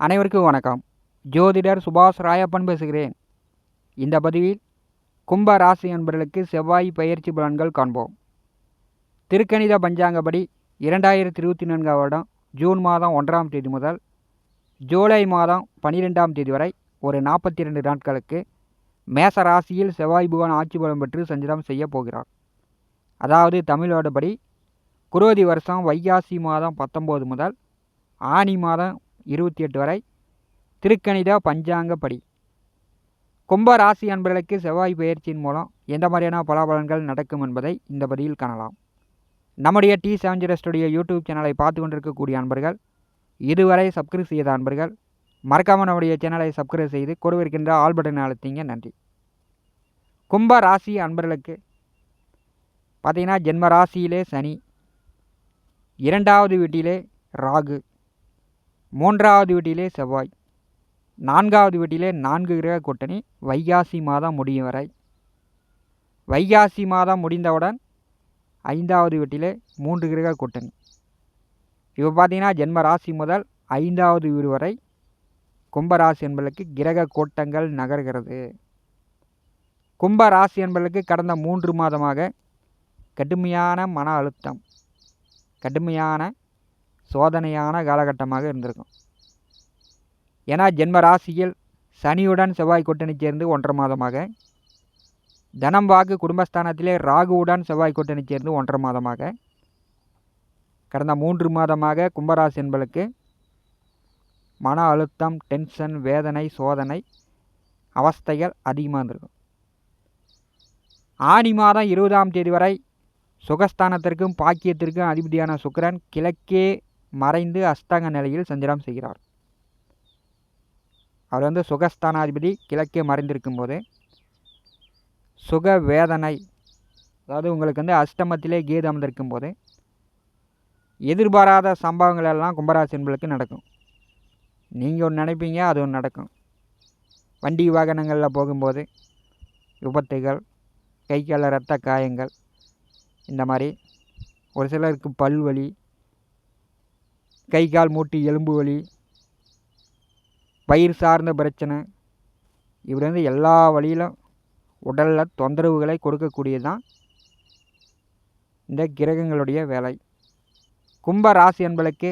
அனைவருக்கும் வணக்கம். ஜோதிடர் சுபாஷ் ராயப்பன் பேசுகிறேன். இந்த பதிவில் கும்ப ராசி என்பர்களுக்கு செவ்வாய் பயிற்சி பலன்கள் காண்போம். திருக்கணித பஞ்சாங்கப்படி இரண்டாயிரத்தி இருபத்தி நான்காம் வருடம் ஜூன் மாதம் ஒன்றாம் தேதி முதல் ஜூலை மாதம் பன்னிரெண்டாம் தேதி வரை ஒரு நாற்பத்தி ரெண்டு நாட்களுக்கு மேச ராசியில் செவ்வாய் புவன் ஆட்சி பலம் பெற்று சஞ்சிடம் செய்ய போகிறார். அதாவது தமிழோடபடி குரோதி வருஷம் வைகாசி மாதம் பத்தொம்போது முதல் ஆனி மாதம் இருபத்தி எட்டு வரை திருக்கணித பஞ்சாங்கப்படி. கும்ப ராசி அன்பர்களுக்கு செவ்வாய் பயிற்சியின் மூலம் எந்த மாதிரியான பலாபலன்கள் நடக்கும் என்பதை இந்த பதிவில் காணலாம். நம்முடைய T seven zero studio YouTube சேனலை பார்த்து கொண்டிருக்கக்கூடிய அன்பர்கள் இதுவரை சப்ஸ்கிரைப் செய்த அன்பர்கள் மறக்காமல் நம்முடைய சேனலை சப்ஸ்கிரைப் செய்து கொடுவிருக்கின்ற ஆல் பட்டன் அழுத்திங்க. நன்றி. கும்ப ராசி அன்பர்களுக்கு பார்த்தீங்கன்னா ஜென்ம ராசியிலே சனி இரண்டாவது வீட்டிலே ராகு மூன்றாவது வீட்டிலே செவ்வாய். நான்காவது வீட்டிலே நான்கு கிரக கூட்டணி வைகாசி மாதம் முடியும் வரை. வைகாசி மாதம் முடிந்தவுடன் ஐந்தாவது வீட்டிலே மூன்று கிரக கூட்டணி. இப்போ பார்த்தீங்கன்னா ஜென்ம ராசி முதல் ஐந்தாவது வீடு வரை கும்பராசி என்பதற்கு கிரக கூட்டங்கள் நகர்கிறது. கும்பராசி என்பதற்கு கடந்த மூன்று மாதமாக கடுமையான மன அழுத்தம் கடுமையான சோதனையான காலகட்டமாக இருந்திருக்கும். ஏன்னா ஜென்ம ராசியில் சனியுடன் செவ்வாய் கூட்டணி சேர்ந்து ஒன்றரை மாதமாக தனம் வாக்கு குடும்பஸ்தானத்திலே ராகுவுடன் செவ்வாய் கூட்டணி சேர்ந்து ஒன்றரை மாதமாக கடந்த மூன்று மாதமாக கும்பராசி என்பளுக்கு மன அழுத்தம் டென்ஷன் வேதனை சோதனை அவஸ்தைகள் அதிகமாக இருந்திருக்கும். ஆனி மாதம் இருபதாம் தேதி வரை சுகஸ்தானத்திற்கும் பாக்கியத்திற்கும் அதிபதியான சுக்கிரன் கிழக்கே மறைந்து அஸ்தங்க நிலையில் சஞ்சாரம் செய்கிறார். அவர் வந்து சுகஸ்தானாதிபதி கிழக்கே மறைந்திருக்கும் போது சுக வேதனை அதாவது உங்களுக்கு வந்து அஷ்டமத்திலே கேது அமர்ந்திருக்கும் போது எதிர்பாராத சம்பவங்கள் எல்லாம் கும்பராசி என்பளுக்கு நடக்கும். நீங்கள் ஒன்று நினைப்பீங்க அது ஒன்று நடக்கும். வண்டி வாகனங்களில் போகும்போது விபத்துகள் கை கால ரத்த காயங்கள் இந்த மாதிரி ஒரு சிலருக்கு பல் வலி கை கால் மூட்டு எலும்பு வலி பயிர் சார்ந்த பிரச்சனை. இப்படி வந்து எல்லா வழியிலும் உடலில் தொந்தரவுகளை கொடுக்கக்கூடியது தான் இந்த கிரகங்களுடைய வேலை. கும்ப ராசி என்பளுக்கு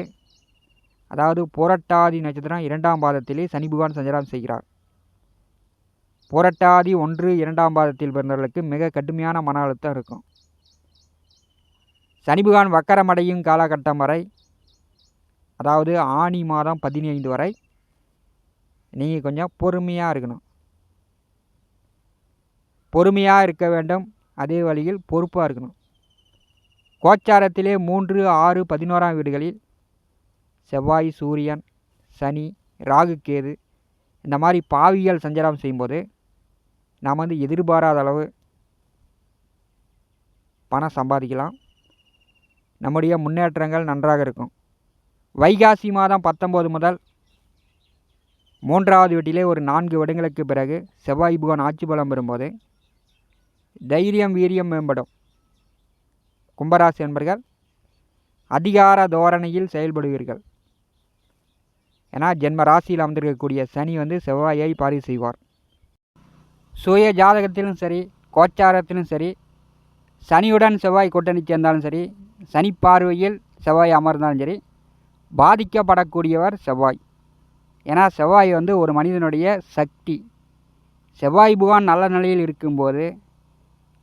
அதாவது புரட்டாதி நட்சத்திரம் இரண்டாம் பாதத்திலே சனி பகவான் சஞ்சாரம் செய்கிறார். புரட்டாதி ஒன்று இரண்டாம் பாதத்தில் பிறந்தவர்களுக்கு மிக கடுமையான மன அழுத்தம் இருக்கும். சனி பகவான் வக்கரமடையும் காலகட்டம் வரை அதாவது ஆனி மாதம் பதினைந்து வரை நீங்கள் கொஞ்சம் பொறுமையாக இருக்கணும். பொறுமையாக இருக்க வேண்டும். அதே வழியில் பொறுப்பாக இருக்கணும். கோச்சாரத்திலே மூன்று ஆறு பதினோராம் வீடுகளில் செவ்வாய் சூரியன் சனி ராகு கேது இந்த மாதிரி பாவிகள் சஞ்சாரம் செய்யும்போது நாம் வந்து எதிர்பாராத அளவு பணம் சம்பாதிக்கலாம். நம்முடைய முன்னேற்றங்கள் நன்றாக இருக்கும். வைகாசி மாதம் பத்தொம்போது முதல் மூன்றாவது வீட்டிலே ஒரு நான்கு வருடங்களுக்கு பிறகு செவ்வாய் புகான் ஆட்சி பலம் பெறும்போது தைரியம் வீரியம் மேம்படும். கும்பராசி என்பர்கள் அதிகார தோரணையில் செயல்படுவீர்கள். ஏன்னா ஜென்ம ராசியில் அமர்ந்திருக்கக்கூடிய சனி வந்து செவ்வாயை பாரி செய்வார். சுய ஜாதகத்திலும் சரி கோச்சாரத்திலும் சரி சனியுடன் செவ்வாய் கூட்டணி சேர்ந்தாலும் சரி சனி பார்வையில் செவ்வாய் அமர்ந்தாலும் சரி பாதிக்கப்படக்கூடியவர் செவ்வாய். ஏன்னா செவ்வாய் வந்து ஒரு மனிதனுடைய சக்தி. செவ்வாய் புகான் நல்ல நிலையில் இருக்கும்போது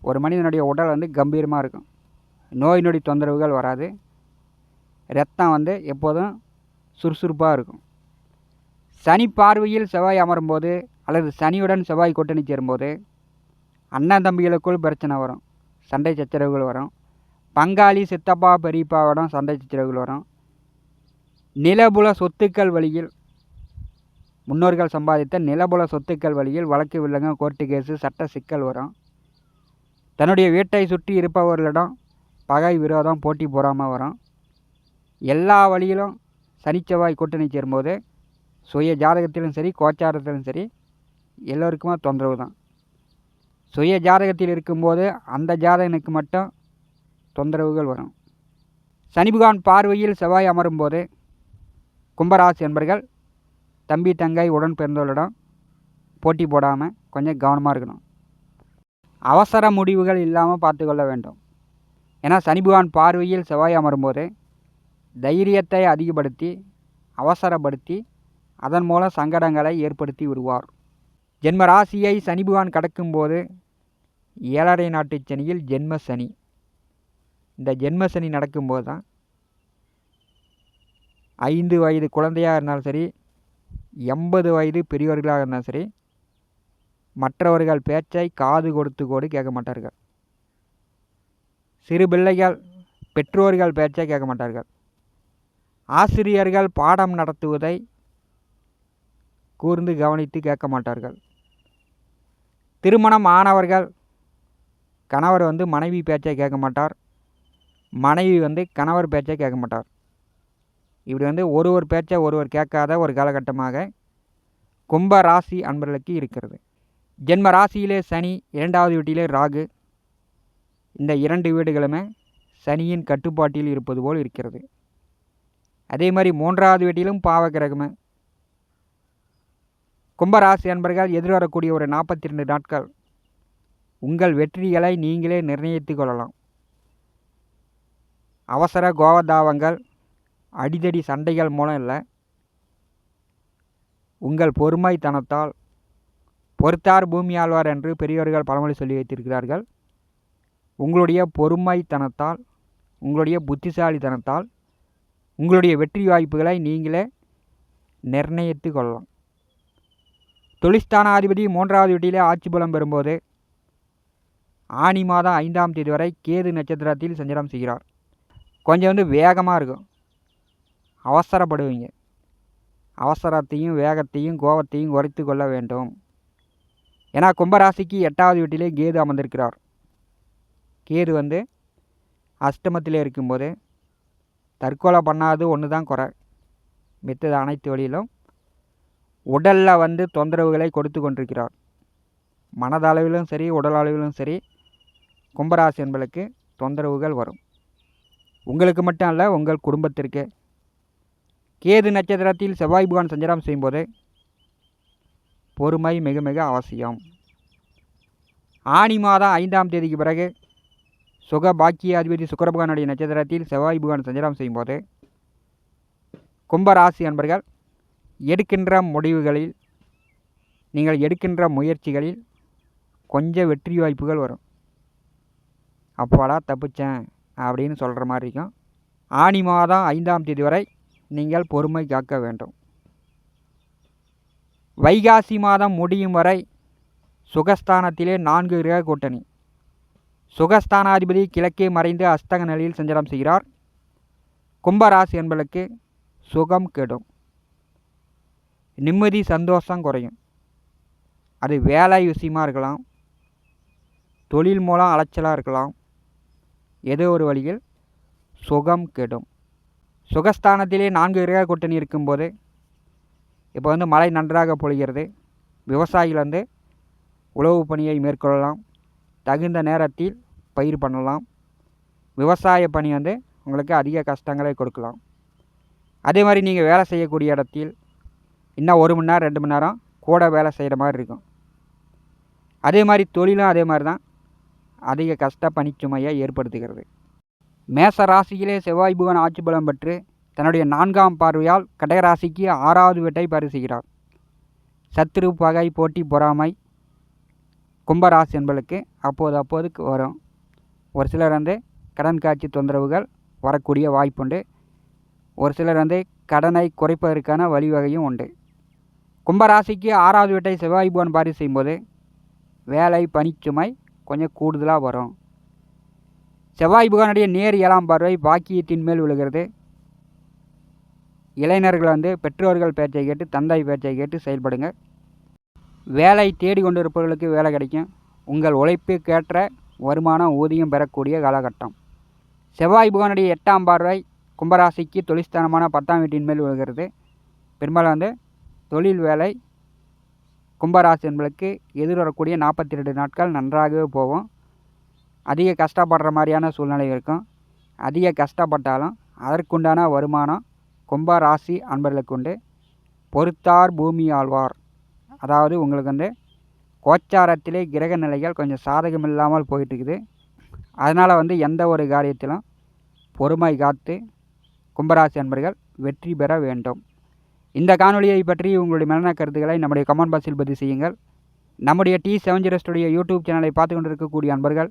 ஒரு மனிதனுடைய உடல் வந்து கம்பீரமாக இருக்கும். நோய் நொடி தொந்தரவுகள் வராது. ரத்தம் வந்து எப்போதும் சுறுசுறுப்பாக இருக்கும். சனி பார்வையில் செவ்வாய் அமரும்போது அல்லது சனியுடன் செவ்வாய் கூட்டணி சேரும்போது அண்ணன் தம்பிகளுக்குள் பிரச்சனை வரும். சண்டை சச்சரவுகள் வரும். பங்காளி சித்தப்பா பெரியப்பாவிடம் சண்டை சச்சரவுகள் வரும். நிலபுல சொத்துக்கள் வழியில் முன்னோர்கள் சம்பாதித்த நிலபுல சொத்துக்கள் வழியில் வழக்கு வில்லங்க கோர்ட்டு கேஸு சட்ட சிக்கல் வரும். தன்னுடைய வீட்டை சுற்றி இருப்பவர்களிடம் பகை விரோதம் போட்டி போகாமல் வரும். எல்லா வழியிலும் சனிச்செவ்வாய் கூட்டணி சேரும்போது சுய ஜாதகத்திலும் சரி கோச்சாரத்திலும் சரி எல்லோருக்குமே தொந்தரவு தான். சுய ஜாதகத்தில் இருக்கும்போது அந்த ஜாதகனுக்கு மட்டும் தொந்தரவுகள் வரும். சனிபகவான் பார்வையில் செவ்வாய் அமரும்போது கும்பராசி என்பர்கள் தம்பி தங்கை உடன் பிறந்தவர்களிடம் போட்டி போடாமல் கொஞ்சம் கவனமாக இருக்கணும். அவசர முடிவுகள் இல்லாமல் பார்த்துக்கொள்ள வேண்டும். ஏன்னா சனி பகவான் பார்வையில் செவ்வாய் அமரும்போது தைரியத்தை அதிகப்படுத்தி அவசரப்படுத்தி அதன் மூலம் சங்கடங்களை ஏற்படுத்தி விடுவார். ஜென்ம ராசியை சனி பகவான் கடக்கும்போது ஏழரை நாட்டு சனியில் ஜென்ம சனி. இந்த ஜென்ம சனி நடக்கும்போது தான் ஐந்து வயது குழந்தையாக இருந்தாலும் சரி எண்பது வயது பெரியவர்களாக இருந்தாலும் சரி மற்றவர்கள் பேச்சை காது கொடுத்து கூட கேட்க மாட்டார்கள். சிறு பிள்ளைகள் பெற்றோர்கள் பேச்சை கேட்க மாட்டார்கள். ஆசிரியர்கள் பாடம் நடத்துவதை கூர்ந்து கவனித்து கேட்க மாட்டார்கள். திருமணம் ஆனவர்கள் கணவர் வந்து மனைவி பேச்சை கேட்க மாட்டார். மனைவி வந்து கணவர் பேச்சை கேட்க மாட்டார். இப்படி வந்து ஒருவர் பேச்சை ஒருவர் கேட்காத ஒரு காலகட்டமாக கும்ப ராசி அன்பர்களுக்கு இருக்கிறது. ஜென்ம ராசியிலே சனி இரண்டாவது வீட்டிலே ராகு. இந்த இரண்டு வீடுகளுமே சனியின் கட்டுப்பாட்டில் இருப்பது போல் இருக்கிறது. அதே மாதிரி மூன்றாவது வீட்டிலும் பாவகிரகமே கும்பராசி அன்பர்கள் எதிர்வரக்கூடிய ஒரு நாற்பத்தி ரெண்டு நாட்கள் உங்கள் வெற்றிகளை நீங்களே நிர்ணயித்து கொள்ளலாம். அவசர கோவதாவங்கள் அடிதடி சண்டைகள் மூலம் இல்லை. உங்கள் பொறுமைத்தனத்தால் பொறுத்தார் பூமி ஆழ்வார் என்று பெரியவர்கள் பழமொழி சொல்லி வைத்திருக்கிறார்கள். உங்களுடைய பொறுமைத்தனத்தால் உங்களுடைய புத்திசாலித்தனத்தால் உங்களுடைய வெற்றி வாய்ப்புகளை நீங்களே நிர்ணயித்து கொள்ளலாம். தொழிற்ஸ்தானாதிபதி மூன்றாவது வீட்டிலே ஆட்சி புலம் பெறும்போது ஆனி மாதம் ஐந்தாம் தேதி வரை கேது நட்சத்திரத்தில் சஞ்சாரம் செய்கிறார். கொஞ்சம் வந்து வேகமாக இருக்கும். அவசரப்படுவீங்க. அவசரத்தையும் வேகத்தையும் கோபத்தையும் குறைத்து கொள்ள வேண்டும். ஏன்னா கும்பராசிக்கு எட்டாவது வீட்டிலே கேது அமர்ந்திருக்கிறார். கேது வந்து அஷ்டமத்தில் இருக்கும்போது தற்கொலை பண்ணாது ஒன்று தான் குறை. மித்தது அனைத்து வழியிலும் உடலில் வந்து தொந்தரவுகளை கொடுத்து கொண்டிருக்கிறார். மனதளவிலும் சரி உடல் அளவிலும் சரி கும்பராசி என்பளுக்கு தொந்தரவுகள் வரும். உங்களுக்கு மட்டும் அல்ல உங்கள் குடும்பத்திற்கு. கேது நட்சத்திரத்தில் செவ்வாய் புகான் சஞ்சாரம் செய்யும்போது பொறுமை மிக மிக அவசியம். ஆனி மாதம் ஐந்தாம் தேதிக்கு பிறகு சுக பாக்கிய அதிபதி சுக்கரபகானுடைய நட்சத்திரத்தில் செவ்வாய் புகான் சஞ்சாரம் செய்யும்போது கும்பராசி அன்பர்கள் எடுக்கின்ற முடிவுகளில் நீங்கள் எடுக்கின்ற முயற்சிகளில் கொஞ்சம் வெற்றி வாய்ப்புகள் வரும். அப்பாடா தப்பிச்சேன் அப்படின்னு சொல்கிற மாதிரி இருக்கும். ஆனி மாதம் ஐந்தாம் தேதி வரை நீங்கள் பொறுமை காக்க வேண்டும். வைகாசி மாதம் முடியும் வரை சுகஸ்தானத்திலே நான்கு கிரக கூட்டணி. சுகஸ்தானாதிபதி கிழக்கே மறைந்து அஸ்தக நிலையில் சஞ்சாரம் செய்கிறார். கும்பராசி என்பளுக்கு சுகம் கெடும். நிம்மதி சந்தோஷம் குறையும். அது வேலை விஷயமா இருக்கலாம். தொழில் மூலம் அலைச்சலாக இருக்கலாம். ஏதோ ஒரு வழியில் சுகம் கெடும். சுகஸ்தானத்திலே நான்கு கிரக கூட்டணி இருக்கும்போது இப்போ வந்து மழை நன்றாக பொழிகிறது. விவசாயிகள் வந்து உழவு பணியை மேற்கொள்ளலாம். தகுந்த நேரத்தில் பயிர் பண்ணலாம். விவசாய பணி வந்து உங்களுக்கு அதிக கஷ்டங்களை கொடுக்கலாம். அதே மாதிரி நீங்கள் வேலை செய்யக்கூடிய இடத்தில் இன்னும் ஒரு மணி நேரம் ரெண்டு மணி நேரம் கூட வேலை செய்கிற மாதிரி இருக்கும். அதே மாதிரி தொழிலும் அதே மாதிரி தான். அதிக கஷ்ட பணிச்சுமையை ஏற்படுத்துகிறது. மேச ராசியிலே செவ்வாய் புவன் ஆட்சி பலம் பெற்று தன்னுடைய நான்காம் பார்வையால் கடகராசிக்கு ஆறாவது வீட்டை பரிசுகிறார். சத்துரு பகை போட்டி பொறாமை கும்பராசி என்பளுக்கு அப்போது அப்போதுக்கு வரும். ஒரு சிலர் வந்து கடன் காட்சி தொந்தரவுகள் வரக்கூடிய வாய்ப்புண்டு. ஒரு சிலர் வந்து கடனை குறைப்பதற்கான வழிவகையும் உண்டு. கும்பராசிக்கு ஆறாவது வீட்டை செவ்வாய் புவன் பாரி செய்யும்போது வேலை பணிச்சுமை கொஞ்சம் கூடுதலாக வரும். செவ்வாய் புகானுடைய நேர் ஏழாம் பார்வை பாக்கியத்தின் மேல் விழுகிறது. இளைஞர்கள் வந்து பெற்றோர்கள் பேச்சை கேட்டு தந்தை பேச்சை கேட்டு செயல்படுங்க. வேலை தேடி கொண்டிருப்பவர்களுக்கு வேலை கிடைக்கும். உங்கள் உழைப்புக்கேற்ற வருமானம் ஊதியம் பெறக்கூடிய காலகட்டம். செவ்வாய் புகானுடைய எட்டாம் பார்வை கும்பராசிக்கு தொழிற்ஸ்தானமான பத்தாம் வீட்டின் மேல் விழுகிறது. பெரும்பாலும் வந்து தொழில் வேலை கும்பராசி என்பதற்கு எதிர்வரக்கூடிய நாற்பத்தி ரெண்டு நாட்கள் நன்றாகவே போகும். அதிக கஷ்டப்படுற மாதிரியான சூழ்நிலை இருக்கும். அதிக கஷ்டப்பட்டாலும் அதற்குண்டான வருமானம் கும்பராசி அன்பர்களுக்கு உண்டு. பொறுத்தார் பூமி ஆழ்வார். அதாவது உங்களுக்கு வந்து கோச்சாரத்திலே கிரக நிலைகள் கொஞ்சம் சாதகம் இல்லாமல் போயிட்டுருக்குது. அதனால் வந்து எந்த ஒரு காரியத்திலும் பொறுமை காத்து கும்பராசி அன்பர்கள் வெற்றி பெற வேண்டும். இந்த காணொலியை பற்றி உங்களுடைய மரண கருத்துக்களை நம்முடைய கமெண்ட் பாக்ஸில் பதிவு செய்யுங்கள். நம்முடைய T seven zero studio YouTube சேனலை பார்த்து கொண்டிருக்கக்கூடிய அன்பர்கள்